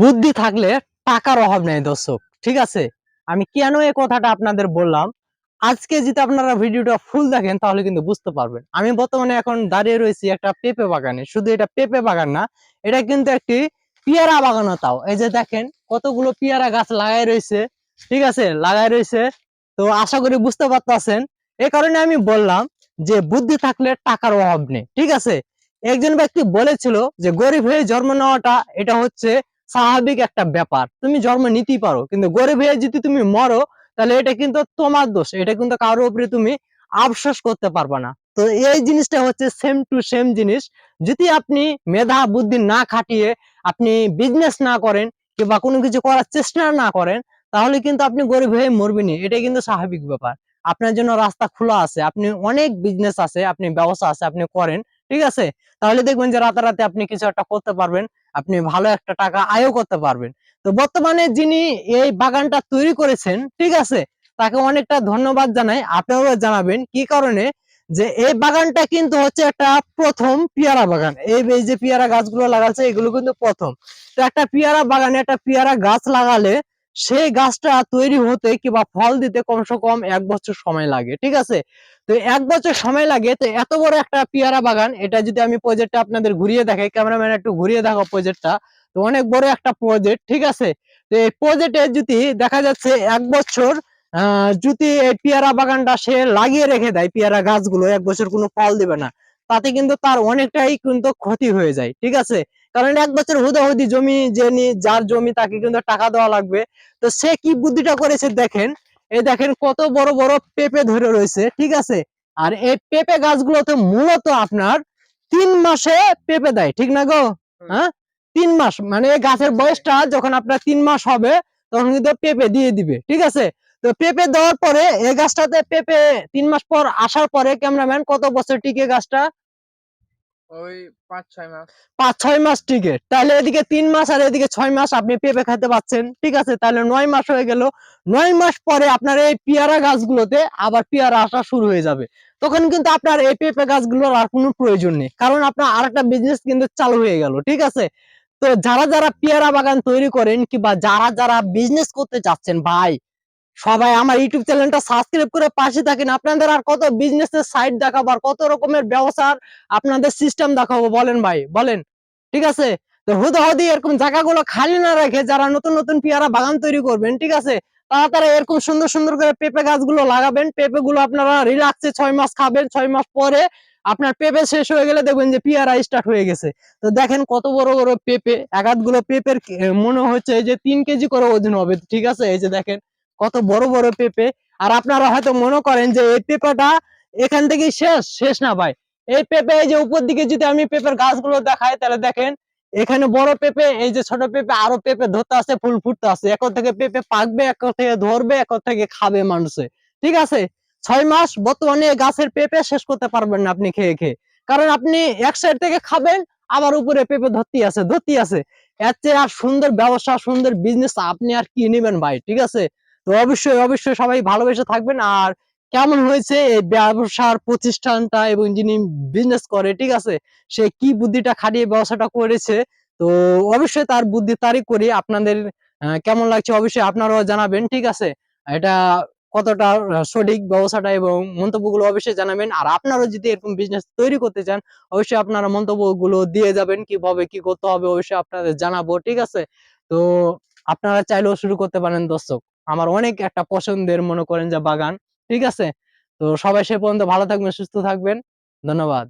বুদ্ধি থাকলে টাকার অভাব নেই দর্শক, ঠিক আছে? আমি কেন এই কথাটা আপনাদের বললাম? আজকে যদি আপনারা ভিডিওটা ফুল দেখেন, তাহলে কিন্তু বুঝতে পারবেন। আমি বর্তমানে এখন দাঁড়িয়ে রয়েছি একটা পেঁপে বাগানে। শুধু এটা পেঁপে বাগান না, এটা কিন্তু একটি পেয়ারা বাগানও তাও। এই যে দেখেন, কতগুলো পেয়ারা গাছ লাগাই রয়েছে, ঠিক আছে? লাগাই রয়েছে। তো আশা করি বুঝতে পারতেছেন। এই কারণে আমি বললাম যে বুদ্ধি থাকলে টাকার অভাব নেই, ঠিক আছে? একজন ব্যক্তি বলেছিল যে গরিব হয়ে জন্ম নেওয়াটা, এটা হচ্ছে স্বাভাবিক একটা ব্যাপার। তুমি জন্ম নিতেই পারো, কিন্তু গরিব হয়ে যদি তুমি মরো, তাহলে এটা কিন্তু তোমার দোষ, এটা কিন্তু কারোর উপরে তুমি আফসোস করতে পারবে না। তো এই জিনিসটা হচ্ছে সেম টু সেম জিনিস। যদি আপনি মেধা, বুদ্ধি না খাটিয়ে আপনি বিজনেস না করেন কিংবা কোনো কিছু করার চেষ্টা না করেন, তাহলে কিন্তু আপনি গরিব হয়ে মরবেনি এটা কিন্তু স্বাভাবিক ব্যাপার। আপনার জন্য রাস্তা খোলা আছে, আপনি অনেক বিজনেস আছে, আপনি ব্যবসা আছে, আপনি করেন, ঠিক আছে? তাহলে দেখবেন যে রাতারাতি আপনি কিছু একটা করতে পারবেন। আপনি ভালো একটা টাকা আয়ও করতে পারবেন। তো বর্তমানে যিনি এই বাগানটা তৈরি করেছেন, ঠিক আছে? তাকে অনেকটা ধন্যবাদ জানাই। আপনারাও জানাবেন কি কারণে? যে এই বাগানটা কিন্তু হচ্ছে একটা প্রথম পিয়ারা বাগান। এই যে পিয়ারা গাছগুলো লাগাচ্ছে, এগুলো কিন্তু প্রথম। তো একটা পিয়ারা বাগানে একটা পিয়ারা গাছ লাগালে সেই গাছটা তৈরি হতে কিংবা ফল দিতে কমসে কম এক বছর সময় লাগে, ঠিক আছে? তো এক বছর সময় লাগে, তো এত বড় একটা পেয়ারা বাগান, এটা যদি আমি প্রজেক্টটা আপনাদের ঘুরিয়ে দেখাই ক্যামেরাম্যান একটু ঘুরিয়ে দেখো প্রজেক্টটা তো অনেক বড় একটা প্রজেক্ট ঠিক আছে? তো এই প্রজেক্টে যদি দেখা যাচ্ছে এক বছর, আহ, যদি এই পেয়ারা বাগানটা সে লাগিয়ে রেখে দেয়, পেয়ারা গাছগুলো, এক বছর কোনো ফল দিবে না তাতে কিন্তু তার অনেকটাই কিন্তু ক্ষতি হয়ে যায় ঠিক আছে? কারণ এক বছর হুদাহুদি জমি যে যার জমি তাকে কিন্তু টাকা দেওয়া লাগবে। তো সে কি বুদ্ধিটা করেছে দেখেন এই দেখেন কত বড় বড় পেঁপে ধরে রয়েছে ঠিক আছে? আর এই পেঁপে গাছগুলোতে মূলত আপনার তিন মাসে পেঁপে দেয় ঠিক না গো? হ্যাঁ? তিন মাস মানে গাছের বয়সটা যখন আপনার তিন মাস হবে তখন কিন্তু পেঁপে দিয়ে দিবে ঠিক আছে? তো পেঁপে দেওয়ার পরে এই গাছটাতে পেঁপে তিন মাস পর আসার পরে ক্যামেরাম্যান কত বছর টিকে গাছটা? ওই পাঁচ ছয় মাস। পাঁচ ছয় মাস টিকে। তাহলে এদিকে তিন মাস আর এদিকে ছয় মাস আপনি পেঁপে খেতে পাচ্ছেন ঠিক আছে? তাহলে নয় মাস হয়ে গেল। নয় মাস পরে আপনার এই পেয়ারা গাছগুলোতে আবার পেয়ারা আসা শুরু হয়ে যাবে। তখন কিন্তু আপনার এই পেঁপে গাছগুলোর আর কোনো প্রয়োজন নেই। কারণ আপনার আরেকটা বিজনেস কিন্তু চালু হয়ে গেল ঠিক আছে? তো যারা যারা পেয়ারা বাগান তৈরি করেন কিংবা যারা যারা বিজনেস করতে চাচ্ছেন ভাই সবাই আমার ইউটিউব চ্যানেলটা সাবস্ক্রাইব করে পাশে থাকেন। আপনাদের আর কত বিজনেসের সাইট দেখাবো আর কত রকমের ব্যবসার আপনাদের সিস্টেম দেখাবো, বলেন ভাই, বলেন। ঠিক আছে? তো হুদাহুদি এরকম জায়গাগুলো খালি না রেখে যারা নতুন নতুন পেয়ারা বাগান তৈরি করবেন, ঠিক আছে? তারা তারা এরকম সুন্দর সুন্দর করে পেঁপে গাছগুলো লাগাবেন। পেঁপে গুলো আপনারা রিল্যাক্সে ছয় মাস খাবেন। ছয় মাস পরে আপনার পেঁপে শেষ হয়ে গেলে দেখবেন যে পেয়ারা স্টার্ট হয়ে গেছে। তো দেখেন কত বড় বড় পেঁপে, একগুলো পেঁপের মনে হচ্ছে যে তিন কেজি করে ওজন হবে, ঠিক আছে? এই যে দেখেন। কত বড় বড় পেঁপে। আর আপনারা হয়তো মনে করেন যে এই পেঁপেটা এখান থেকেই শেষ শেষ না ভাই। এই পেঁপে, এই যে উপর দিকে যদি আমি পেঁপের গাছগুলো দেখাই, তাহলে দেখেন এখানে বড় পেঁপে, এই যে ছোট পেঁপে, আরও পেঁপে ধরতে আছে ফুল ফুটতে আছে এখন থেকে পেঁপে পাকবে এখন থেকে ধরবে এখন থেকে খাবে মানুষে। ঠিক আছে? ছয় মাস বর্তমানে গাছের পেঁপে শেষ করতে পারবেন না আপনি খেয়ে খেয়ে। কারণ আপনি এক সাইড থেকে খাবেন, আবার উপরে পেঁপে ধরতে আছে ধরতে আছে এর চেয়ে আর সুন্দর ব্যবসা, সুন্দর বিজনেস আপনি আর কি নেবেন ভাই, ঠিক আছে? তো অবশ্যই অবশ্যই সবাই ভালোবেসে থাকবেন। আর কেমন হয়েছে এই ব্যবসার প্রতিষ্ঠানটা এবং যিনি বিজনেস করে, ঠিক আছে? সে কি বুদ্ধিটা খাটিয়ে ব্যবসাটা করেছে? তো অবশ্যই তার বুদ্ধি, তারই করি। আপনাদের কেমন লাগছে অবশ্যই আপনারাও জানাবেন, ঠিক আছে? এটা কতটা সঠিক ব্যবসাটা এবং মন্তব্যগুলো অবশ্যই জানাবেন। আর আপনারাও যদি এরকম বিজনেস তৈরি করতে চান, অবশ্যই আপনারা মন্তব্যগুলো দিয়ে যাবেন। কীভাবে কি করতে হবে অবশ্যই আপনাদের জানাব, ঠিক আছে? তো আপনারা চাইলেও শুরু করতে পারেন, দর্শক। আমার অনেক একটা পছন্দের মনে করেন যে বাগান, ঠিক আছে? তো সবাই সে পর্যন্ত ভালো থাকবেন, সুস্থ থাকবেন। ধন্যবাদ।